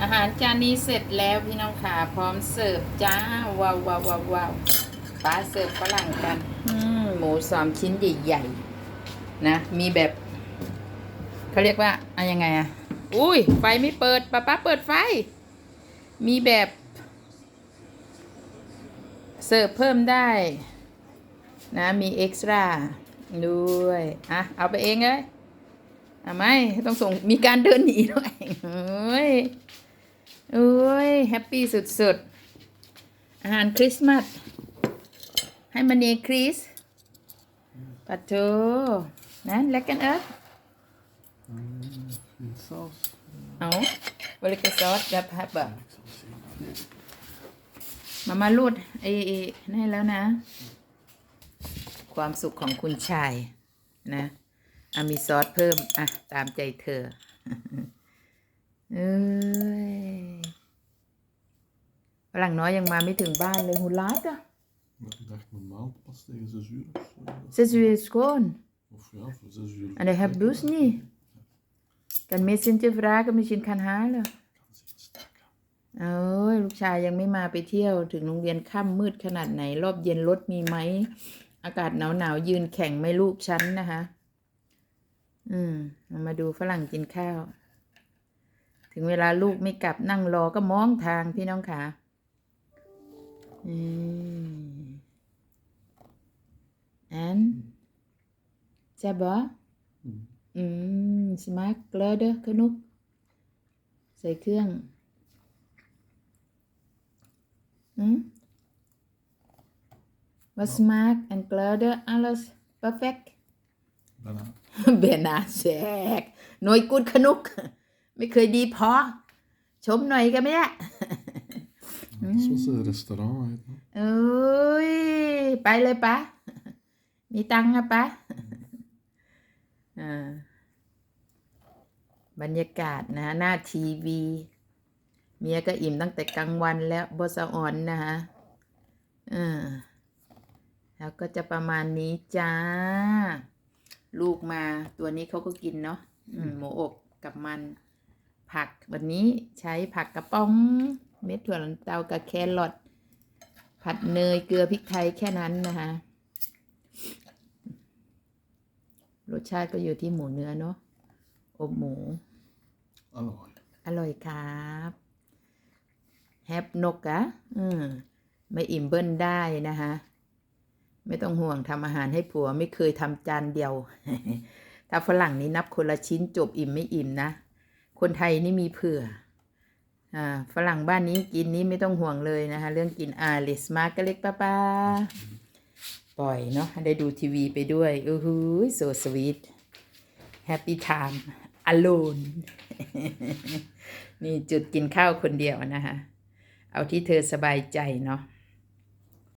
อาหารจานนี้เสร็จแล้วพี่น้องค่ะ พร้อมเสิร์ฟจ้าว้าวว้าวว้าววาวป้าเสิร์ฟฝรั่งกันมหมูสามชิ้นใหญ่ๆนะ มีแบบเขาเรียกว่าอะไรยังไงอะอุ้ยไฟไม่เปิดป้าป้าเปิดไฟ มีแบบ เสิร์ฟเพิ่มได้นะมีเอ็กซ์ตร้าด้วย อะ เอาไปเองเลยอะไม่ ต้องส่งมีการเดินหนีด้วยเฮ้ย โอ้ยแฮปปี้สุดๆ อาหารคริสต์มาสให้มันเนคริสปัดโถนะเล็กกันเอิร์ธ Fin saus. เอาบริกซอสกับฮับะ Ik zal zien. มามาลูดไอ้ไอ้นี่แล้วนะ ความสุขของคุณชายนะอามีซอสเพิ่ม อะ ตามใจเธอ เอ้ยฝรั่งน้อยยังมาไม่ถึงบ้านเลยหูรัดอะ Maar ik dacht normaal pas tegen 6 uur of zo. Dat- เซซูสโกน Of ja, voor 6 uur. En dat heb ik dus niet. Kan messenger vragen, misschien kan halen. Kan zien stakken. เอ้ยลูกชายยังไม่มาไปเที่ยวถึงโรงเรียนค่ำมืดขนาดไหน รอบเย็นรถมีไหม อากาศหนาวหนาวๆยืนแข่งไหม่ลูกฉันนะคะ อืมเอามาดูฝรั่งกินข้าว ถึงเวลาลูกไม่กลับนั่งรอก็มองทางพี่น้องขาอืมอันจะบอ Mm. อืมสมาร์ทเกลเดอร์ขนุกใส่เครื่องอืม Was smaak en kleuren, alles perfect. Bijna. เบียนา แซกหน่วยกุดขนุกไม่เคยดีพอ ชมหน่อยก็ไม่ได้ Dat is wat ze restaurant heet. hè. เอ้ย ไปเลยปะ มีตังค์อะปะอ่าบรรยากาศนะฮะหน้าทีวี เมียก็อิ่มตั้งแต่กลางวันแล้วบสะอ่อนนะฮะอ่าแล้วก็จะประมาณนี้จ้า ลูกมาตัวนี้เขาก็กินเนาะอืมหมูอบกับมัน ผักวันนี้ใช้ผักกระป๋อง เม็ดถั่วลันเตากับแครอทผัดเนยเกลือพริกไทยแค่นั้นนะคะรสชาติก็อยู่ที่หมูเนื้อเนาะอบหมู Alloy. อร่อยครับแฮปนกอะอืมไม่อิ่มเบิ้ลได้นะคะไม่ต้องห่วงทำอาหารให้ผัวไม่เคยทำจานเดียว ถ้าฝรั่งนี้นับคนละชิ้นจบอิ่มไม่อิ่มนะ คนไทยนี่มีเผื่ออ่าฝรั่งบ้านนี้กินนี้ไม่ต้องห่วงเลยนะคะ เรื่องกินอาลิสมาร์กเล็กป้าป้าปล่อยเนาะได้ดูทีวีไปด้วยอู้หูโซสวีทแฮปปี้ไทม์ alone นี่จุดกินข้าวคนเดียวนะคะเอาที่เธอสบายใจเนาะ